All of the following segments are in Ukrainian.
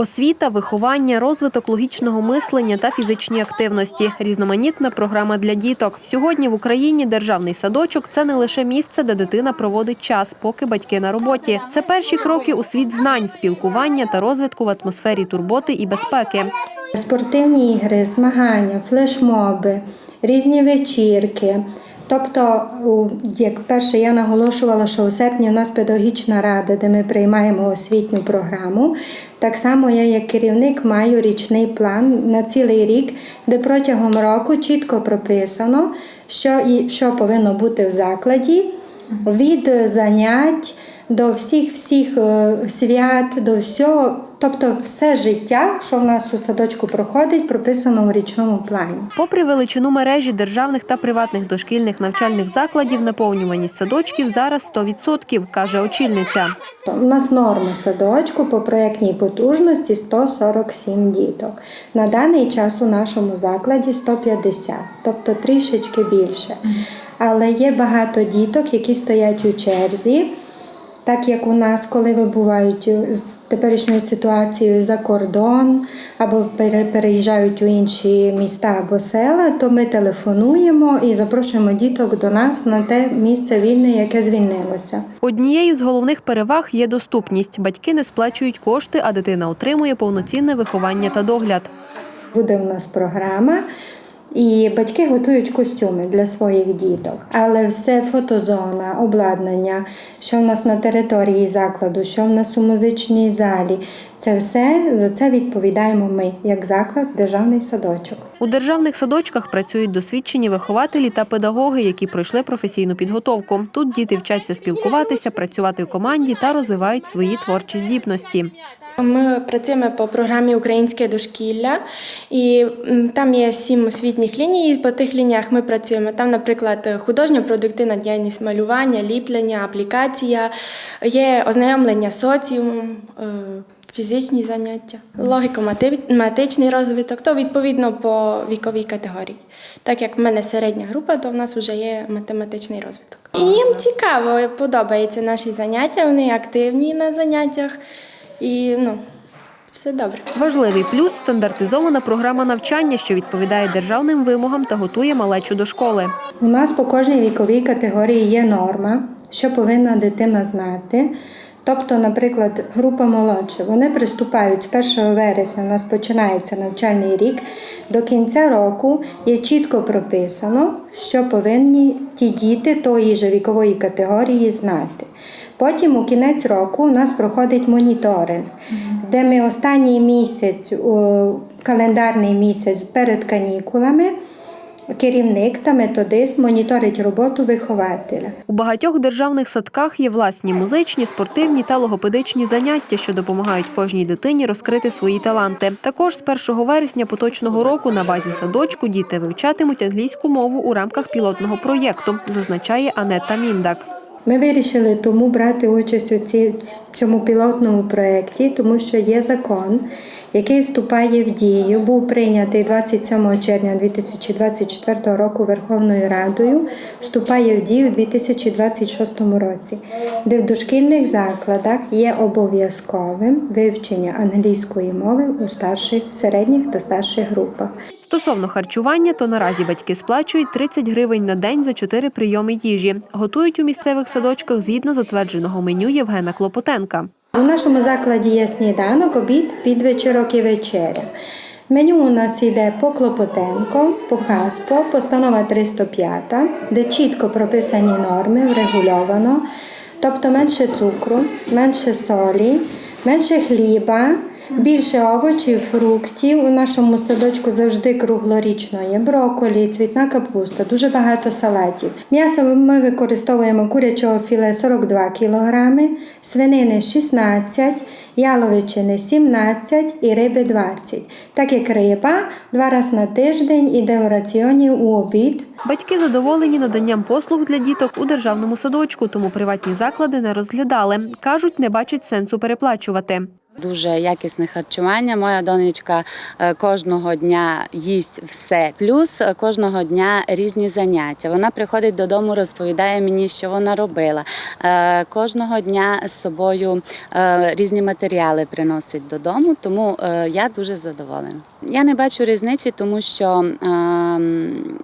Освіта, виховання, розвиток логічного мислення та фізичні активності різноманітна програма для діток. Сьогодні в Україні державний садочок це не лише місце, де дитина проводить час, поки батьки на роботі. Це перші кроки у світ знань, спілкування та розвитку в атмосфері турботи і безпеки. Спортивні ігри, змагання, флешмоби, різні вечірки. Тобто, як перше я наголошувала, що у серпні у нас педагогічна рада, де ми приймаємо освітню програму. Так само я, як керівник, маю річний план на цілий рік, де протягом року чітко прописано, що і що повинно бути в закладі від занять до всіх всіх е, свят, до всього, тобто все життя, що в нас у садочку проходить, прописано у річному плані. Попри величину мережі державних та приватних дошкільних навчальних закладів, наповнюваність садочків зараз 100%, каже очільниця. У нас норма садочку по проєктній потужності 147 діток. На даний час у нашому закладі 150, тобто трішечки більше. Але є багато діток, які стоять у черзі. Так як у нас, коли вибувають з теперішньою ситуацією за кордон або переїжджають у інші міста або села, то ми телефонуємо і запрошуємо діток до нас на те місце вільне, яке звільнилося. Однією з головних переваг є доступність. Батьки не сплачують кошти, а дитина отримує повноцінне виховання та догляд. Буде в нас програма, і батьки готують костюми для своїх діток. Але все фотозона, обладнання, що в нас на території закладу, що в нас у музичній залі, це все за це відповідаємо ми, як заклад, державний садочок. У державних садочках працюють досвідчені вихователі та педагоги, які пройшли професійну підготовку. Тут діти вчаться спілкуватися, працювати у команді та розвивають свої творчі здібності. Ми працюємо по програмі Українське дошкілля, і там є сім освітніх ліній. і По тих лініях ми працюємо. Там, наприклад, художньо-продуктивна діяльність малювання, ліплення, аплікація, є ознайомлення соціумом. е, Фізичні заняття, логіко-математичний розвиток, то відповідно по віковій категорії. Так як в мене середня група, то в нас вже є математичний розвиток. І їм цікаво, подобаються наші заняття, вони активні на заняттях. І ну, все добре. Важливий плюс стандартизована програма навчання, що відповідає державним вимогам та готує малечу до школи. У нас по кожній віковій категорії є норма, що повинна дитина знати. Тобто, наприклад, група молодша, вони приступають з 1 вересня, у нас починається навчальний рік. До кінця року є чітко прописано, що повинні ті діти тої ж вікової категорії знати. Потім у кінець року у нас проходить моніторинг, де ми останній місяць, календарний місяць перед канікулами, керівник та методист моніторить роботу вихователя. У багатьох державних садках є власні музичні, спортивні та логопедичні заняття, що допомагають кожній дитині розкрити свої таланти. Також з 1 вересня поточного року на базі садочку діти вивчатимуть англійську мову у рамках пілотного проєкту, зазначає Анетта Міндак. Ми вирішили тому брати участь у ці- цьому пілотному проєкті, тому що є закон, який вступає в дію, був прийнятий 27 червня 2024 року Верховною Радою, вступає в дію у 2026 році, де в дошкільних закладах є обов'язковим вивчення англійської мови у старших, середніх та старших групах. Стосовно харчування, то наразі батьки сплачують 30 гривень на день за 4 прийоми їжі. Готують у місцевих садочках згідно затвердженого меню Євгена Клопотенка. У нашому закладі є сніданок, обід, підвечірок і вечеря. Меню у нас йде по Клопотенко, по Хаспо, постанова 305, де чітко прописані норми, врегульовано, тобто менше цукру, менше солі, менше хліба, більше овочів, фруктів. У нашому садочку завжди круглорічно є брокколі, цвітна капуста, дуже багато салатів. М'ясо ми використовуємо курячого філе 42 кг, свинини 16 яловичини 17 і риби 20. Так як риба два рази на тиждень іде в раціоні у обід. Батьки задоволені наданням послуг для діток у державному садочку, тому приватні заклади не розглядали. Кажуть, не бачать сенсу переплачувати. Дуже якісне харчування. Моя донечка е, кожного дня їсть все. Плюс е, кожного дня різні заняття. Вона приходить додому, розповідає мені, що вона робила. Е, Кожного дня з собою різні матеріали приносить додому, тому я дуже задоволена. Я не бачу різниці, тому що ем,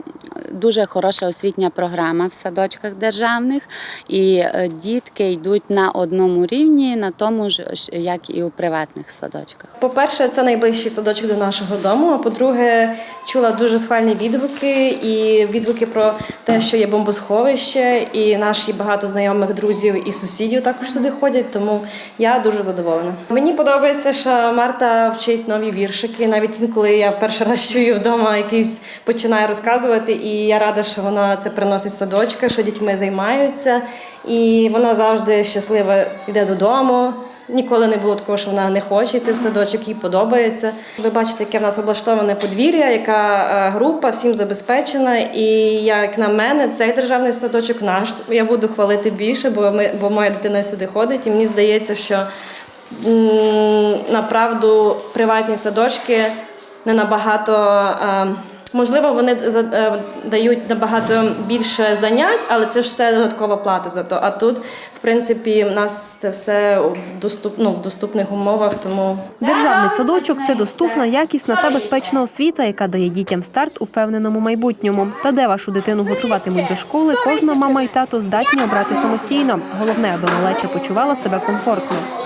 дуже хороша освітня програма в садочках державних, і е, дітки йдуть на одному рівні, на тому ж, як і у приватних садочках. По-перше, це найближчий садочок до нашого дому. А по-друге, чула дуже схвальні відгуки і відгуки про те, що є бомбосховище, і наші багато знайомих друзів і сусідів також сюди ходять. Тому я дуже задоволена. Мені подобається, що Марта вчить нові віршики. Навіть інколи я перший раз чую вдома якийсь починає розказувати, і я рада, що вона це приносить садочка, що дітьми займаються, і вона завжди щаслива йде додому. Ніколи не було такого, що вона не хоче йти в садочок, їй подобається. Ви бачите, яке в нас облаштоване подвір'я, яка е, група всім забезпечена. І як на мене, цей державний садочок наш. Я буду хвалити більше, бо ми бо моя дитина сюди ходить, і мені здається, що направду приватні садочки не набагато. Можливо, вони е, дають набагато більше занять, але це ж все додаткова плата за то. А тут, в принципі, в нас це все в доступ, ну, в доступних умовах, тому Державний садочок це доступна, якісна та безпечна освіта, яка дає дітям старт у впевненому майбутньому. Та де вашу дитину готуватимуть до школи, кожна мама і тато здатні обрати самостійно. Головне, аби малеча почувала себе комфортно.